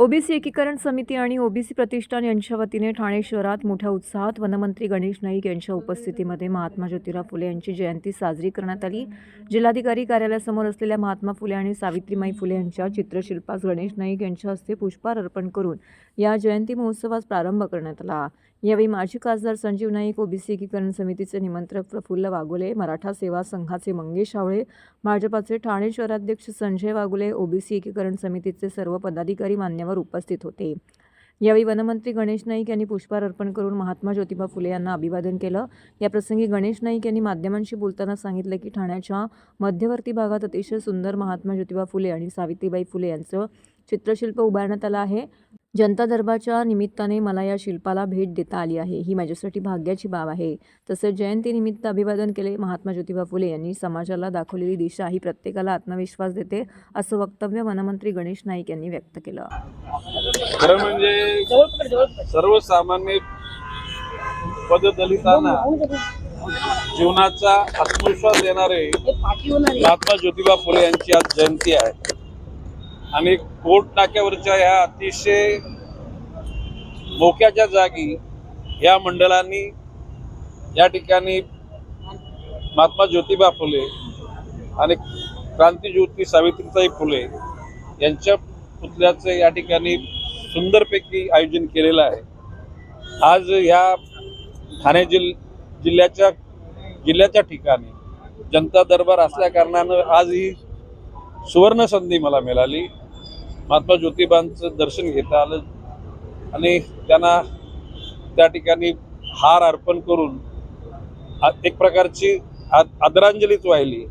OBC एकीकरण समिती आणि ओबीसी प्रतिष्ठान यांच्या वतीने ठाणे शहरात मोठ्या उत्साहात वनमंत्री गणेश नाईक यांच्या उपस्थितीमध्ये महात्मा ज्योतिराव फुले यांची जयंती साजरी करण्यात आली. जिल्हाधिकारी कार्यालयासमोर असलेल्या महात्मा फुले आणि सावित्रीमाई फुले यांच्या चित्रशिल्पास गणेश नाईक यांच्या हस्ते पुष्पहार अर्पण करून या जयंती महोत्सवास प्रारंभ करण्यात आला. यावेळी माजी खासदार संजीव नाईक ओबीसी एकीकरण समितीचे निमंत्रक प्रफुल्ल वागुले मराठा सेवा संघाचे मंगेश आवळे भाजपाचे ठाणे शहराध्यक्ष संजय वागुले ओबीसी एकीकरण समितीचे सर्व पदाधिकारी मान्यवर उपस्थित होते. यावेळी वनमंत्री गणेश नाईक यांनी पुष्पहार अर्पण करून महात्मा ज्योतिबा फुले यांना अभिवादन केलं. याप्रसंगी गणेश नाईक यांनी माध्यमांशी बोलताना सांगितलं की ठाण्याच्या मध्यवर्ती भागात अतिशय सुंदर महात्मा ज्योतिबा फुले आणि सावित्रीबाई फुले यांचं चित्रशिल्प उभारण्यात आलं आहे. जनता दरबारच्या निमित्ताने मला या शिल्पाला भेट देता आली आहे. ही माझ्यासाठी भाग्याची बाब आहे. तसेच जयंतीनिमित्त अभिवादन केले महात्मा ज्योतिबा फुले यांनी. समाजाला दाखवलेली दिशा ही प्रत्येकाला आत्मविश्वास देते असं वक्तव्य वनमंत्री गणेश नाईक यांनी व्यक्त केलं. खरं म्हणजे सर्वसामान्य पददलितांना जीवनाचा आत्मविश्वास देणारे महात्मा ज्योतिबा फुले यांची आज जयंती आहे. आणि कोट नाक्यावरच्या ह्या अतिशय मोक्याच्या जागी या मंडळांनी या ठिकाणी महात्मा ज्योतिबा फुले आणि क्रांतीज्योती सावित्रीताई फुले यांच्या पुतल्याचं या ठिकाणी सुंदरपैकी आयोजन केलेलं आहे. आज ह्या ठाणे जिल जिल्ह्याच्या जिल्ह्याच्या ठिकाणी जनता दरबार असल्या कारणानं आज ही सुवर्ण संधी मला मिळाली. महात्मा ज्योतिबांचं दर्शन घेता आलं आणि त्यांना त्या ठिकाणी हार अर्पण करून एक प्रकारची आदरांजलीच वाहिली.